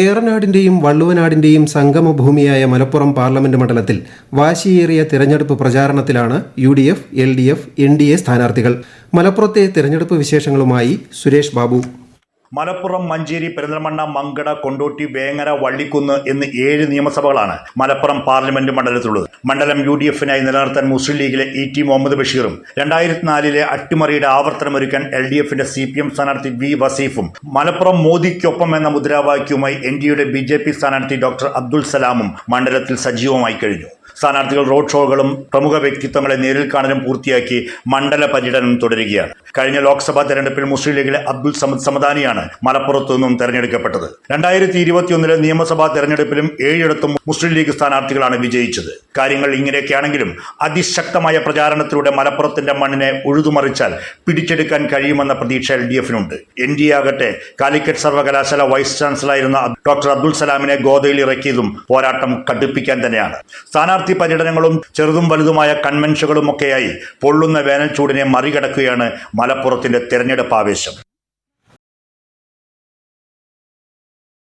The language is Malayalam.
ഏറനാടിന്റെയും വള്ളുവനാടിന്റെയും സംഗമഭൂമിയായ മലപ്പുറം പാർലമെന്റ് മണ്ഡലത്തിൽ വാശിയേറിയ തിരഞ്ഞെടുപ്പ് പ്രചാരണത്തിലാണ് U D F L D F N D A സ്ഥാനാർത്ഥികൾ. മലപ്പുറത്തെ തിരഞ്ഞെടുപ്പ് വിശേഷങ്ങളുമായി സുരേഷ് ബാബു. മലപ്പുറം മഞ്ചേരി പെരിന്തൽമണ്ണ മങ്കട കൊണ്ടോട്ടി വേങ്ങര വള്ളിക്കുന്ന് എന്ന് ഏഴ് നിയമസഭകളാണ് മലപ്പുറം പാർലമെന്റ് മണ്ഡലത്തിലുള്ളത്. മണ്ഡലം യു ഡി എഫിനായി നിലനിർത്താൻ മുസ്ലിം ലീഗിലെ ഇ ടി മുഹമ്മദ് ബഷീറും രണ്ടായിരത്തി നാലിലെ അട്ടിമറിയുടെ ആവർത്തനമൊരുക്കാൻ എൽ ഡി എഫിന്റെ സി പി എം സ്ഥാനാർത്ഥി വി വസീഫും മലപ്പുറം മോദിക്കൊപ്പം എന്ന മുദ്രാവാക്യവുമായി എൻ ഡി യുടെ ബി ജെ പി സ്ഥാനാർത്ഥി ഡോക്ടർ അബ്ദുൽ സലാമും മണ്ഡലത്തിൽ സജീവമായി കഴിഞ്ഞു. സ്ഥാനാർത്ഥികൾ റോഡ് ഷോകളും പ്രമുഖ വ്യക്തിത്വങ്ങളെ നേരിൽ കാണലും പൂർത്തിയാക്കി മണ്ഡല പര്യടനം തുടരുകയാണ്. കഴിഞ്ഞ ലോക്സഭാ തെരഞ്ഞെടുപ്പിൽ മുസ്ലിം ലീഗിലെ അബ്ദുൽ സമദ് സമദാനിയാണ് മലപ്പുറത്തു നിന്നും തെരഞ്ഞെടുക്കപ്പെട്ടത്. രണ്ടായിരത്തി ഇരുപത്തിയൊന്നിലെ നിയമസഭാ തെരഞ്ഞെടുപ്പിലും ഏഴിടത്തും മുസ്ലിം ലീഗ് സ്ഥാനാർത്ഥികളാണ് വിജയിച്ചത്. കാര്യങ്ങൾ ഇങ്ങനെയൊക്കെയാണെങ്കിലും അതിശക്തമായ പ്രചാരണത്തിലൂടെ മലപ്പുറത്തിന്റെ മണ്ണിനെ ഉഴുതുമറിച്ചാൽ പിടിച്ചെടുക്കാൻ കഴിയുമെന്ന പ്രതീക്ഷ എൽ ഡി എഫിനുണ്ട് എൻ ഡി ആകട്ടെ കാലിക്കറ്റ് സർവകലാശാല വൈസ് ചാൻസലറായിരുന്ന ഡോക്ടർ അബ്ദുൾ സലാമിനെ ഗോദയിൽ ഇറക്കിയതും പോരാട്ടം കടുപ്പിക്കാൻ തന്നെയാണ്. സ്ഥാനാർത്ഥി പര്യടനങ്ങളും ചെറുതും വലുതുമായ കൺവെൻഷനുകളും ഒക്കെയായി പൊള്ളുന്ന വേനൽച്ചൂടിനെ മറികടക്കുകയാണ് മലപ്പുറത്തിന്റെ തെരഞ്ഞെടുപ്പ് ആവേശം.